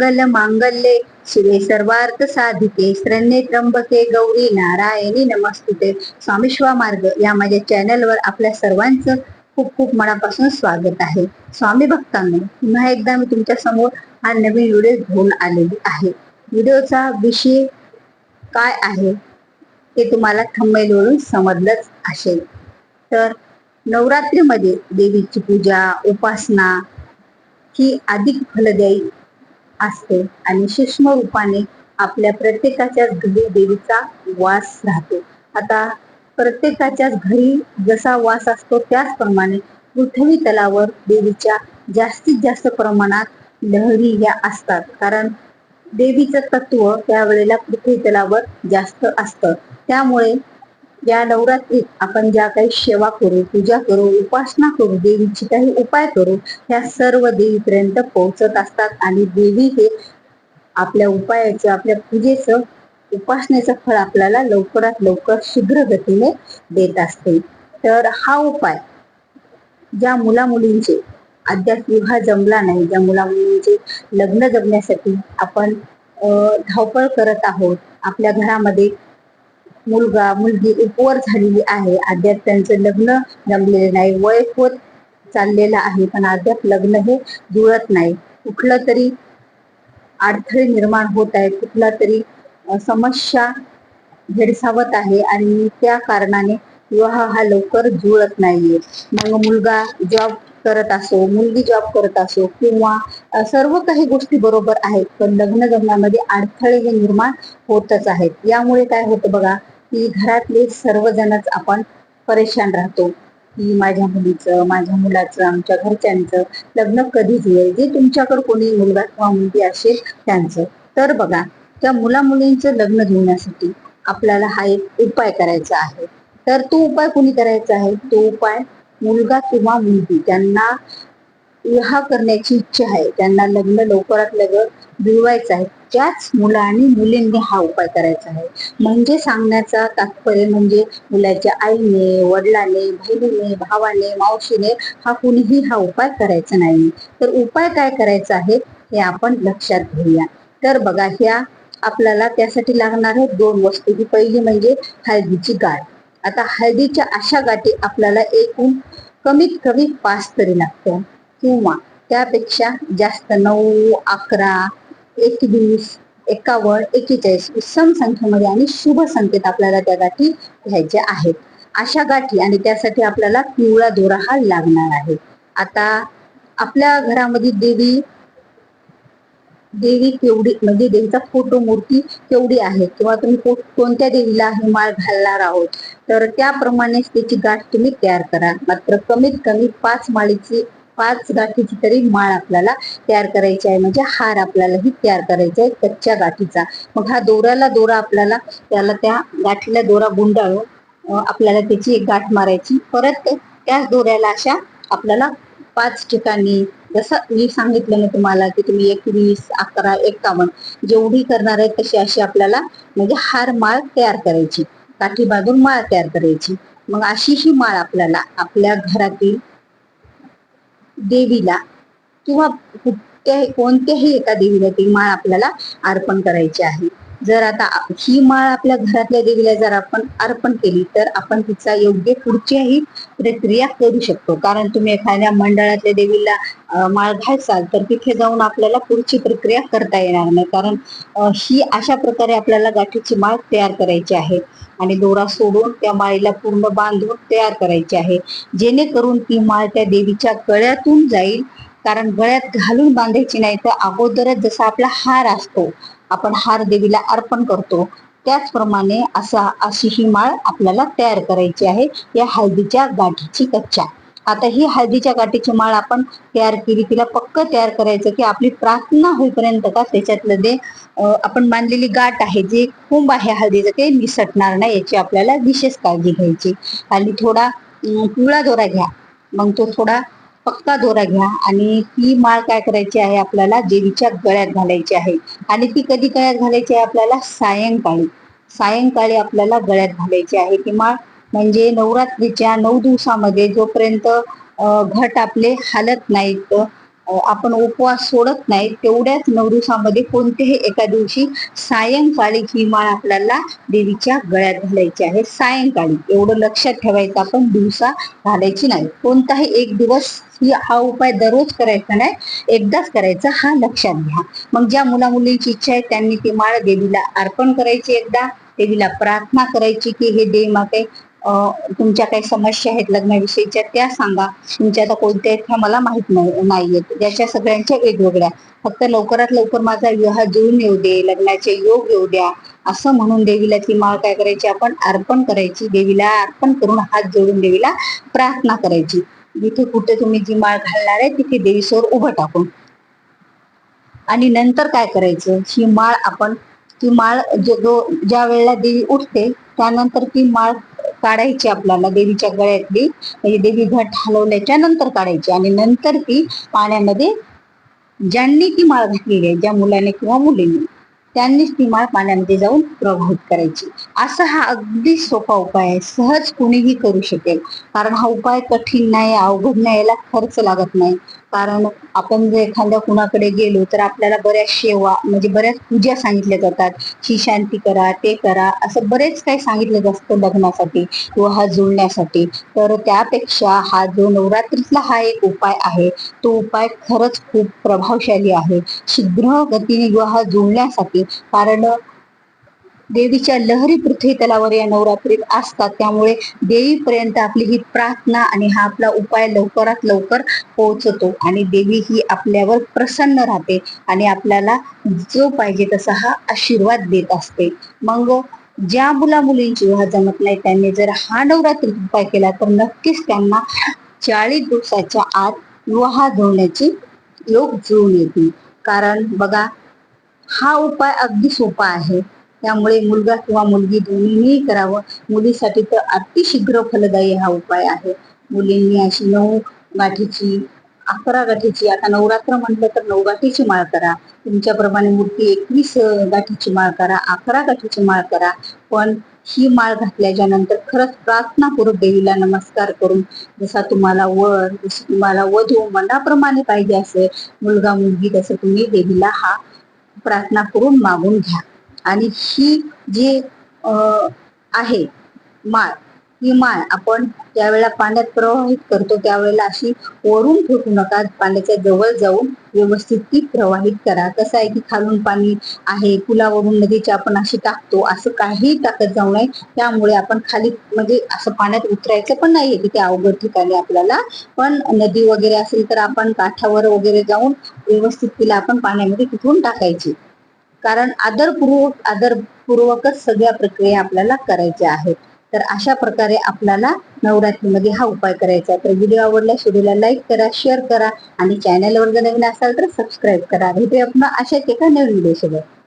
मंगल मांगल्ये शिवे सर्वार्थ साधिके श्रण्ये त्र्यंबके गौरी नारायणी नमस्तुते. स्वामीश्वा मार्ग या माझ्या चॅनलवर आपल्या सर्वांचं खूप खूप मनापासून स्वागत आहे. स्वामी भक्तांनो पुन्हा एकदा मी तुमच्यासमोर हा नवीन व्हिडिओ घेऊन आलेली आहे. व्हिडिओचा विषय काय आहे ते तुम्हाला थंबनेलवरून समजलंच असेल. तर नवरात्रीमध्ये देवीची पूजा उपासना ही अधिक फलदायी असते आणि सूक्ष्म रूपाने आपल्या प्रत्येकाच्याच घरी देवीचा वास राहतो. आता प्रत्येकाच्याच घरी जसा वास असतो त्याचप्रमाणे पृथ्वी तलावर देवीच्या जास्तीत जास्त प्रमाणात लहरी या असतात. कारण देवीचं तत्व त्यावेळेला पृथ्वी तलावर जास्त असतं. त्यामुळे या नवरात्रीत आपण ज्या काही सेवा करू पूजा करू उपासना करू देवीची काही उपाय करू ह्या सर्व देवीपर्यंत पोहोचत असतात. आणि देवी हे आपल्या उपायाचं आपल्या पूजेचं उपासनेचं फळ आपल्याला लवकरात लवकर शीघ्र गतीने देत असते. तर हा उपाय ज्या मुला मुलींचे अद्याप विवाह जमला नाही ज्या मुला मुलींचे लग्न जमण्यासाठी आपण धावपळ करत आहोत आपल्या घरामध्ये मुलगा मुलगी उपवर झालेली आहे. अद्याप त्यांचं लग्न जमलेले नाही. वय होत चाललेलं आहे पण अद्याप लग्न हे जुळत नाही. कुठलं तरी अडथळे निर्माण होत आहेत. कुठला तरी समस्या भेडसावत आहे आणि त्या कारणाने विवाह हा लवकर जुळत नाहीये. मग मुलगा जॉब करत असो मुलगी जॉब करत असो किंवा सर्व काही गोष्टी बरोबर आहेत पण लग्न जमण्यामध्ये अडथळे हे निर्माण होतच आहेत. यामुळे काय होतं बघा की घरातले सर्वजणच आपण परेशान राहतो. की माझ्या मुलीचं माझ्या मुलाचं आमच्या घरच्यांचं लग्न कधी जुळेल जे तुमच्याकडे कोणी मुलगा किंवा मुलगी असेल त्यांचं. तर बघा त्या मुला मुलींचं लग्न जुळण्यासाठी आपल्याला हा एक उपाय करायचा आहे. तर तो उपाय कोणी करायचा आहे? तो उपाय मुलगा किंवा मुलगी त्यांना विवाह करण्याची इच्छा आहे. त्यांना लग्न लवकरात लवकर जुळवायचं आहे. त्याच मुला आणि मुलींनी हा उपाय करायचा आहे. म्हणजे सांगण्याचा तात्पर्य म्हणजे मुलाच्या आईने वडिलाने बहिणीने भावाने मावशीने हा कुणीही हा उपाय करायचा नाही. तर उपाय काय करायचा आहे हे आपण लक्षात घेऊया. तर बघा ह्या आपल्याला त्यासाठी लागणार आहे दोन वस्तू. ही पहिली म्हणजे हळदीची गाठ आता हळदीच्या अशा गाठी आपल्याला एकूण कमीत कमी पाच तरी लागतो किंवा त्यापेक्षा जास्त नऊ अकरा एकवीस एकावन्न एक्केचाळीस सम संख्येमध्ये आणि शुभ संकेत आपल्याला त्या गाठी घ्यायच्या आहेत. अशा गाठी आणि त्यासाठी आपल्याला पिवळा दोरा हा लागणार आहे. आता आपल्या घरामध्ये देवी देवी केवढी म्हणजे देवीचा फोटो मूर्ती केवढी आहे? किंवा तुम्ही कोणत्या देवीला हे माळ घालणार आहोत? तर त्याप्रमाणेच त्याची गाठ तुम्ही तयार करा. मात्र कमीत कमी पाच माळीची पाच गाठीची तरी माळ आपल्याला तयार करायची आहे. म्हणजे हार आपल्यालाही तयार करायचा आहे कच्च्या गाठीचा. मग हा दोऱ्याला दोरा आपल्याला त्याला त्या गाठीला दोरा गुंडाळून आपल्याला त्याची एक गाठ मारायची. परत त्याच दोऱ्याला अशा आपल्याला पाच ठिकाणी जसं मी सांगितलं ना तुम्हाला की तुम्ही एकवीस अकरा एकावन्न जेवढी करणार आहे तशी अशी आपल्याला म्हणजे हार माळ तयार करायची. काठी बांधून माळ तयार करायची. मग अशी ही माळ आपल्याला आपल्या घरातील देवीला किंवा कुठल्याही कोणत्याही एका देवीला ती माळ आपल्याला अर्पण करायची आहे. जर आता ही माळ आपल्या घरातल्या देवीला जर आपण अर्पण केली तर आपण तिचा योग्य पुढच्याही प्रक्रिया करू शकतो. कारण तुम्ही एखाद्या मंडळातल्या देवीला माळ घालसाल तर तिथे जाऊन आपल्याला पुढची प्रक्रिया करता येणार नाही. कारण ही अशा प्रकारे आपल्याला गाठीची माळ तयार करायची आहे आणि दोरा सोडून त्या माळीला पूर्ण बांधून तयार करायची आहे. जेणेकरून ती माळ त्या देवीच्या गळ्यातून जाईल. कारण गळ्यात घालून बांधायची नाही तर अगोदरच जसा आपला हार असतो आपण हार देवीला अर्पण करतो. त्याचप्रमाणे असा अशी ही माळ आपल्याला तयार करायची आहे या हळदीच्या गाठीची कच्च्या आता ही हळदीच्या गाठीची माळ आपण तयार केली तिला पक्क तयार करायचं की आपली प्रार्थना होईपर्यंत का त्याच्यातलं जे आपण बांधलेली गाठ आहे जे कुंभ आहे हळदीचं ते निसटणार नाही याची आपल्याला विशेष काळजी घ्यायची. आणि थोडा पिवळा दोरा घ्या. मग तो थोडा पक्का दोरा घ्या. आणि ती माळ काय करायची आहे आपल्याला? देवीच्या गळ्यात घालायची आहे. आणि ती कधी गळ्यात घालायची आहे आपल्याला? सायंकाळी. सायंकाळी आपल्याला गळ्यात घालायची आहे ती माळ. म्हणजे नवरात्रीच्या नऊ दिवसामध्ये जोपर्यंत घट आपले हालत नाहीत आपण उपवास सोडत नाही तेवढ्याच नवरुसामध्ये कोणत्याही एका दिवशी सायंकाळी ही माळ आपल्याला देवीच्या गळ्यात घालायची आहे. सायंकाळी एवढं लक्षात ठेवायचं आपण दिवसा घालायची नाही. कोणताही एक दिवस ही हा उपाय दररोज करायचा नाही एकदाच करायचा हा लक्षात घ्या. मग ज्या मुला मुलींची इच्छा आहे त्यांनी ती माळ देवीला अर्पण करायची एकदा देवीला प्रार्थना करायची की हे देवी माते तुमच्या काही समस्या आहेत लग्नाविषयीच्या त्या सांगा. तुमच्या आता कोणत्या आहेत ह्या मला माहीत नाही नाहीयेत ज्याच्या सगळ्यांच्या वेगवेगळ्या फक्त लवकरात लवकर माझा विवाह जुळून येऊ दे लग्नाचे योग येऊ द्या असं म्हणून देवीला ती माळ काय करायची? आपण अर्पण करायची. देवीला अर्पण करून हात जोडून देवीला प्रार्थना करायची. जिथे कुठे तुम्ही जी माळ घालणार आहे तिथे देवीसमोर उभं टाकून. आणि नंतर काय करायचं? ही माळ आपण ती माळ जो- ज्या वेळेला देवी उठते त्यानंतर ती माळ काढायची आपल्याला देवीच्या गळ्यातली. म्हणजे देवी घट हलवल्याच्या नंतर काढायची. आणि नंतर ती पाण्यामध्ये ज्यांनी ती माळ घातलेली आहे ज्या मुलाने किंवा मुलीने त्यांनीच ती माळ पाण्यामध्ये जाऊन प्रभावित करायची. असा हा अगदी सोपा उपाय आहे. सहज कुणीही करू शकेल. कारण हा उपाय कठीण नाही अवघड नाही याला खर्च लागत नाही. कारण आपण जर एखाद्या कुणाकडे गेलो तर आपल्याला बऱ्याच सेवा म्हणजे बऱ्याच पूजा सांगितल्या जातात. ही शांती करा ते करा असं बरेच काही सांगितलं जातं लग्नासाठी किंवा हा जुळण्यासाठी तर त्यापेक्षा हा जो नवरात्रीतला हा एक उपाय आहे तो उपाय खरंच खूप प्रभावशाली आहे. शीघ्र गतीने विवाह जुळण्यासाठी कारण देवीच्या लहरी पृथ्वी तलावर या नवरात्रीत असतात. त्यामुळे देवीपर्यंत आपली ही प्रार्थना आणि हा आपला उपाय लवकरात लवकर पोहोचतो. आणि देवी ही आपल्यावर प्रसन्न राहते आणि आपल्याला जो पाहिजे तसा हा आशीर्वाद देत असते. मग ज्या मुला मुलींची विवाह जमत नाही त्यांनी जर हा नवरात्री उपाय केला तर नक्कीच त्यांना चाळीस दिवसाच्या आत विवाह धुण्याची लोक जुळून येतील. कारण बघा हा उपाय अगदी सोपा आहे. त्यामुळे मुलगा किंवा मुलगी दोन्हीही करावं. मुलीसाठी तर अतिशीघ्र फलदायी हा उपाय आहे. मुलींनी अशी नऊ गाठीची अकरा गाठीची आता नवरात्र म्हटलं तर नऊ गाठीची माळ करा. तुमच्याप्रमाणे मूर्ती एकवीस गाठीची माळ करा अकरा गाठीची माळ करा. पण ही माळ घातल्याच्या नंतर खरंच प्रार्थनापूर्वक देवीला नमस्कार करून जसा तुम्हाला वर जशी तुम्हाला वधू मनाप्रमाणे पाहिजे असेल मुलगा मुलगी तसं तुम्ही देवीला हा प्रार्थना करून मागून घ्या. आणि ही जी आहे माळ ही माळ आपण ज्यावेळेला पाण्यात प्रवाहित करतो त्यावेळेला अशी वरून फेकू नका पाण्याच्या जवळ जाऊन व्यवस्थित ती प्रवाहित करा. कसं आहे की खालून पाणी आहे पुलावरून नदीच्या आपण अशी टाकतो असं काही टाकत जाऊ नये. त्यामुळे आपण खाली म्हणजे असं पाण्यात उतरायचं पण नाहीये तिथे अवघड ठिकाणी आपल्याला. पण नदी वगैरे असेल तर आपण काठावर वगैरे जाऊन व्यवस्थित तिला आपण पाण्यामध्ये तिथून टाकायची. कारण आदरपूर्वक आदरपूर्वकच सगळ्या प्रक्रिया आपल्याला करायच्या आहेत. तर अशा प्रकारे आपल्याला नवरात्रीमध्ये हा उपाय करायचा आहे. तर व्हिडिओ आवडल्यास व्हिडिओला लाईक करा शेअर करा आणि चॅनलवर जर नवीन असाल तर सबस्क्राईब करा. भेटूया पुन्हा अशाच एका नवीन व्हिडिओ सोबत.